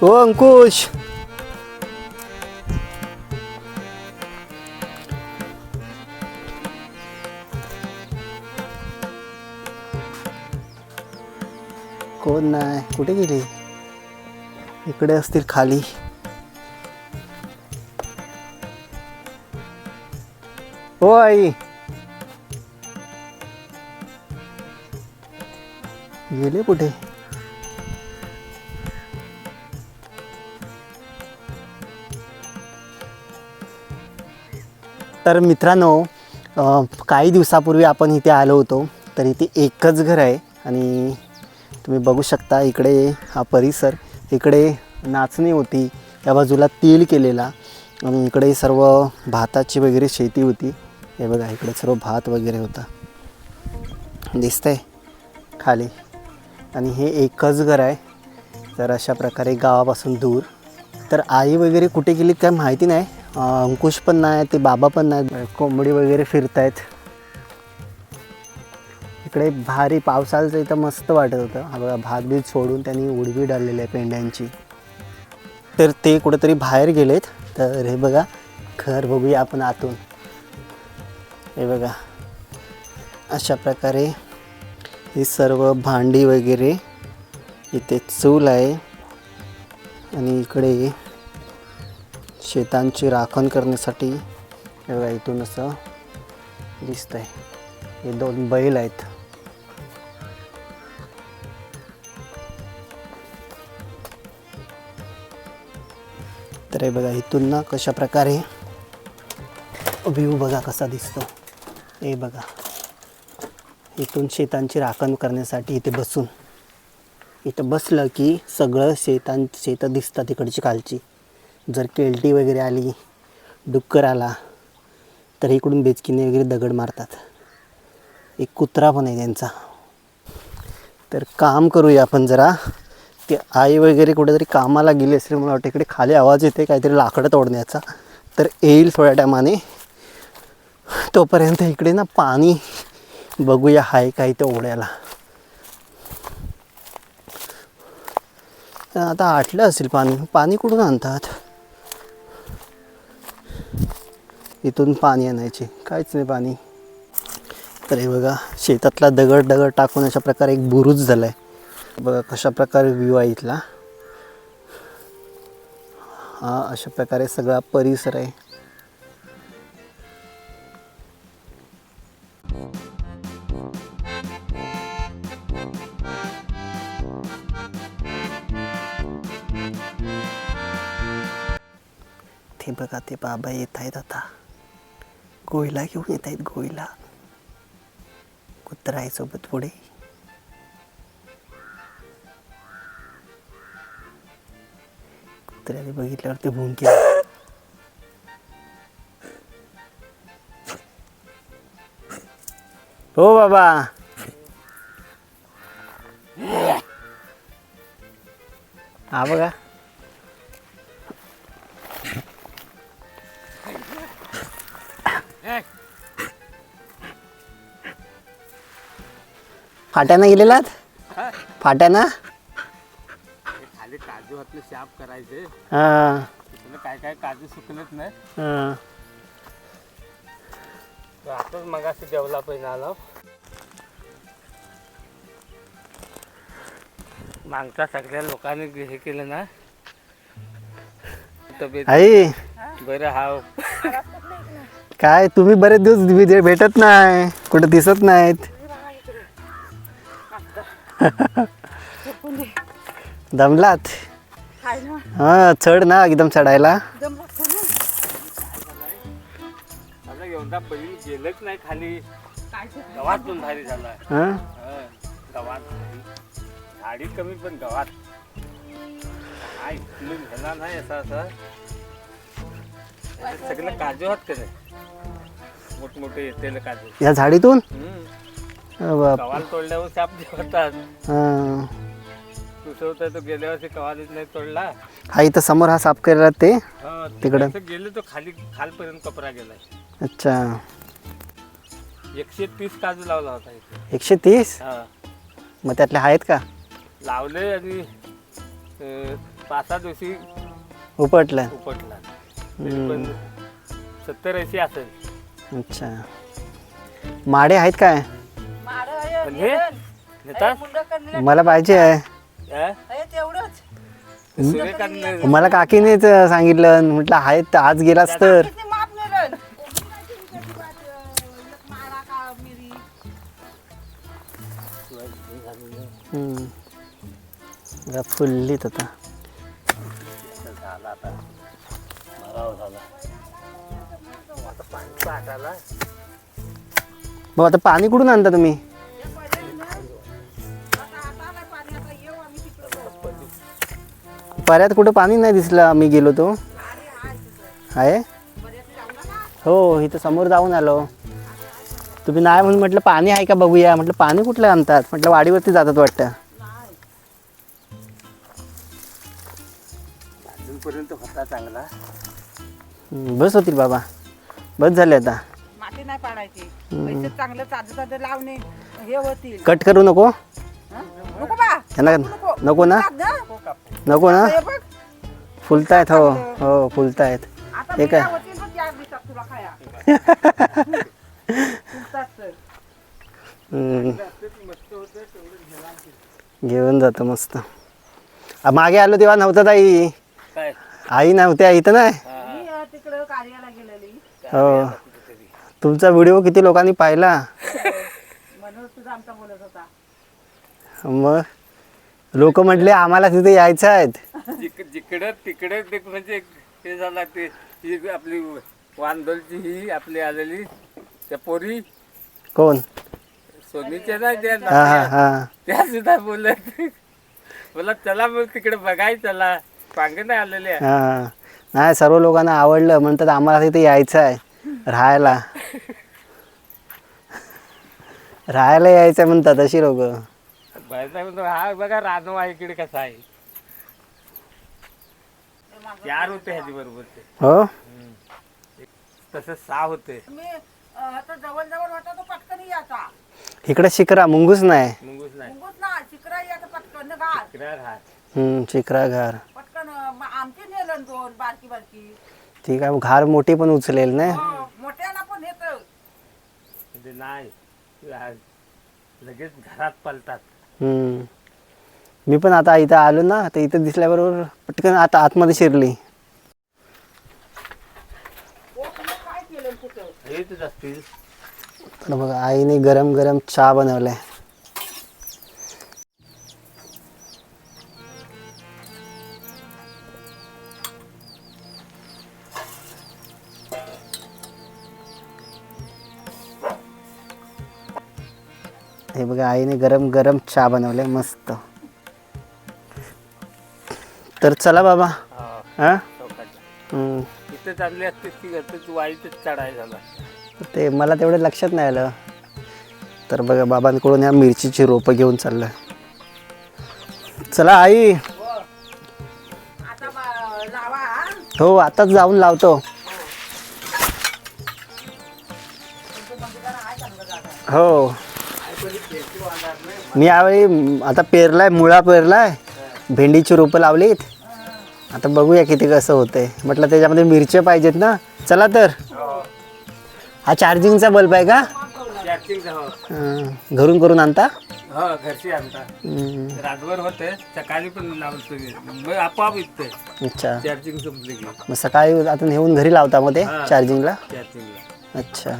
हो अंकुश नाही कुठे गेली इकडे असतील खाली हो आई गेले कुठे तर मित्रांनो काही दिवसापूर्वी आपण इथे आलो होतो तर इथे एकच घर आहे आणि तुम्ही बघू शकता इकडे हा परिसर. इकडे नाचणी होती या बाजूला तेल केलेला आणि इकडे सर्व भाताची वगैरे शेती होती. हे बघा इकडे सर्व भात वगैरे होता. दिसतंय खाली. आणि हे एकच घर आहे. तर अशा प्रकारे गावापासून दूर. तर आई वगैरे कुठे गेली काय माहिती नाही. अंकुश पण नाही ते बाबा पण नाही. कोंबडी वगैरे फिरतायत. इकडे भारी पावसाळ्याचं इथं मस्त वाटत होतं. हा बघा भात बीत सोडून त्यांनी उडवी डाललेली आहे पेंड्यांची तर ते कुठेतरी बाहेर गेलेत. तर हे बघा घर बघूया आपण आतून. हे बघा अशा प्रकारे ही सर्व भांडी वगैरे इथे चूल आहे. आणि इकडे शेतांची राखण करण्यासाठी हे बघा इथून असं दिसतंय. हे दोन बैल आहेत. तर हे बघा इथून ना कशा प्रकारे व्ह्यू बघा कसा दिसतो. हे बघा. इथून शेतांची राखण करण्यासाठी इथे बसून. इथं बसलं की सगळं शेतां शेतं दिसतात तिकडची खालची. जर केळटी वगैरे आली डुक्कर आला तर इकडून बेचकीने वगैरे दगड मारतात. एक कुत्रा पण आहे त्यांचा. तर काम करूया आपण जरा. ते आई वगैरे कुठेतरी कामाला गेली असेल मला वाटतं इकडे खाली आवाज येते काहीतरी लाकडं तोडण्याचा. तर येईल थोड्या टायमाने. तोपर्यंत इकडे ना पाणी बघूया हाय काय ते ओढ्याला. आता आटलं असेल पाणी. पाणी कुठून आणतात? इथून पाणी आणायचे. काहीच नाही पाणी. तर हे बघा शेतातला दगड दगड टाकून अशा प्रकारे एक बुरुज झाला आहे बघा कशा प्रकारे व्ह्यू आहे इथला. हा अशा प्रकारे सगळा परिसर आहे. ते बघा ते बाबा येत आहेत आता. कोयला घेऊन येत आहेत गोईला कुत्रा आहे सोबत पुढे. कुत्र्याने बघितल्यावर ते भुंकी. हो बाबा. हा बघा. फाट्यानं गेलेलात? फाट्यानं? खाली काजू हातले शाप करायचे हां. काय काय काजू सुकलेत नाही हां तर आताच मगाशी जेवला पण आलो मागच्या सगळ्या लोकांनी हे केलं ना तब्येत आई. बरं हाव काय तुम्ही बरेच दिवस भेटत नाही कुठं दिसत नाहीत. दमलात? हा चढ ना एकदम चढायला. आता एवढा बैल गेलंच नाही खाली. गवात पण भारी झाला. हा? गवात भारी झाडी कमी पण गवात. काय झाला नाही असं सगळं काजू आहात का नाही? मोठमोठे येतेले काजू. या झाडीतून? बाप. कवाल तोडल्यावर साप जेवतात हा. सुचवता तो गेल्या वर्षी कवालीच नाही तोडला. हा इथं समोर हा साफ केलेला ते? हो, तिकडं? तिकडं गेले तो खाली खालपर्यंत कपरा गेलाय. अच्छा. एकशे तीस काजू लावला होता इथे. एकशे तीस? हा. मग त्यातले आहेत का? लावले आणि पाच सहा दिवशी उपटलं. उपटला. तरी पण सत्तर ऐंशी असेल. अच्छा. माडे आहेत काय? हे नेतात मला पाहिजे. आहे? सूर्यकांत मला काकीनेच सांगितलं म्हटलं आहेत तर आज गेलास तर. जरा फुललीत आता. मग आता पाणी कुठून आणता तुम्ही? पर्यात कुठं पाणी नाही दिसलं आम्ही गेलो तो. आहे? हो इथं समोर जाऊन आलो. तुम्ही नाही म्हणून म्हटलं पाणी आहे का बघूया? म्हटलं पाणी कुठलं आणतात? म्हटलं वाडीवरती जातात वाटतं. अजूनपर्यंत होता चांगला. बस होतील बाबा. बस झाले आता. माती नाही पाडायची. पैसे चांगलं ताजं ताजं लावणे हे होतील. कट करू नको? नको बा. नको ना. नको ना? हे बघ. फुलतायत हो हो फुलतायत. आता हे काय? बिया होतील बघ या दिवसात तुला खाया फुलतात तर. हम्म. घेऊन जातो मस्त. आ, मागे आलो तेव्हा नव्हतं ताई. काय? आई नव्हत्या इथं नाही. मी अं, तिकडं कार्याला गेलेली. हो. तुमचा व्हिडिओ किती लोकांनी पाहिला? म्हणून तुझा आमचा बोलत होता. मग? लोक म्हटले आम्हाला तिथे यायचं आहेत. जिक जिकडं तिकडे ते म्हणजे हे झाला ते ही आपली वांदोलची ही आपली आलेली त्या पोरी. कोण? सोनीच्या ना त्या हा हा नात्या, हा. त्या सुद्धा बोलत. बोला चला मग तिकडे बघाय चला. पांगे नाही आलेले आहे. हा. नाही सर्व लोकांना आवडलं. म्हणतात आम्हाला तिथे यायचं आहे. राहायला. राहायला यायचं म्हणतात अशी लोक. बाहेरचा म्हणतो हा बघा रानो आहे इकडे कसा आहे. चार होते ह्याच्या बरोबर ते. हो? तसं सहा होते. मी आता जवळ जवळ होता तो पटकन याचा इकडे शिकरा मुंगूस नाही. मुंगूस नाही. मुंगूस ना चिकरा याचा पटकन घाल हम्म, चिकरा घार. पटकन अं, आमची नेलं दोन बारकी बारकी. ठीक आहे घार मोठी पण उचलेल नाही हो, मोठ्याला पण येत. म्हणजे नाही लगेच घरात पलतात. हम्म. मी पण आता इथं आलो ना तर इथं दिसल्याबरोबर पटकन आता आतमध्ये शिरली. बघा आईने गरम गरम चहा बनवलाय. हे बघा आईने गरम गरम चहा बनवलाय मस्त. तर चला बाबा. हा. चौकाच्या हम्म. इथं चालली असते ती घरचं वाईटच चढाय झाला. ते मला तेवढं लक्षात नाही आलं. तर बघा बाबांकडून या मिरचीची रोपं घेऊन चाललं चला आई. आता बा- लावा. हा. हो आताच जाऊन लावतो. हो. मी यावेळी आता पेरलाय मुळा पेरलाय. भेंडीची रोपं लावलीत. आता बघूया किती कसं होतंय. म्हटलं त्याच्यामध्ये मिरच्या पाहिजेत ना. चला तर. हा चार्जिंगचा बल्ब आहे का? हो. घरून करून आणता? हो घरची आणता. हं, रातभर होते सकाळी पण लावतो मी. मग आपोआप इथे अच्छा. चार्जिंग संपली की. मग सकाळी आता नेऊन घरी लावता मग ते. चार्जिंगला चार्जिंगला अच्छा.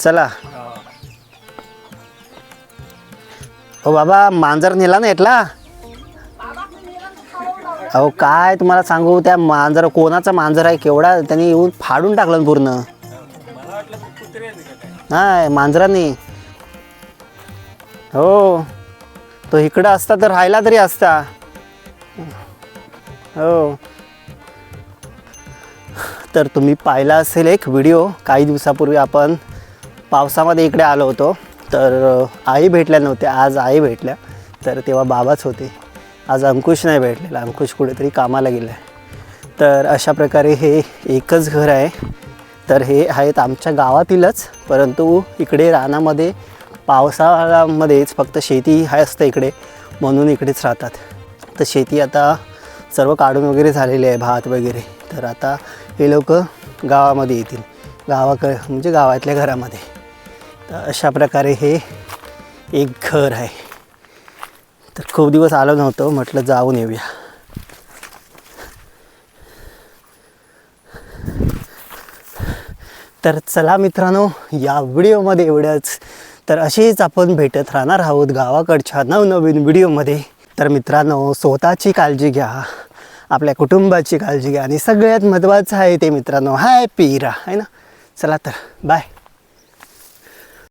चला. हो. हो बाबा मांजर नेला ना एटला अहो काय तुम्हाला सांगू त्या मांजर कोणाचा मांजर आहे केवढा? त्यांनी येऊन फाडून टाकलं पूर्ण. नाही मांजराने. हो. तो इकडं असता तर राहिला तरी असता. हो. तर तुम्ही पाहिला असेल एक व्हिडिओ. काही दिवसापूर्वी आपण पावसामध्ये इकडे आलो होतो. तर आई भेटल्या नव्हत्या. आज आई भेटल्या. तर तेव्हा बाबाच होते. आज अंकुश नाही भेटलेला. अंकुश कुठेतरी कामाला गेला आहे तर अशा प्रकारे हे एकच घर आहे. तर हे आहेत आमच्या गावातीलच. परंतु इकडे रानामध्ये पावसाळ्यामध्येच फक्त शेती हाय असतं इकडे. म्हणून इकडेच राहतात. तर शेती आता सर्व काढून वगैरे झालेली आहे. भात वगैरे. तर आता हे लोक गावामध्ये येतील. गावाक म्हणजे गावातल्या घरामध्ये. तर अशा प्रकारे हे एक घर आहे. तर खूप दिवस आलो नव्हतो म्हटलं जाऊन येऊया. तर चला मित्रांनो या व्हिडिओमध्ये एवढंच. तर असेच आपण भेटत राहणार आहोत गावाकडच्या नवनवीन व्हिडिओमध्ये. तर मित्रांनो स्वतःची काळजी घ्या आपल्या कुटुंबाची काळजी घ्या आणि सगळ्यात महत्त्वाचं आहे ते मित्रांनो हॅपी राहा आहे ना? चला तर बाय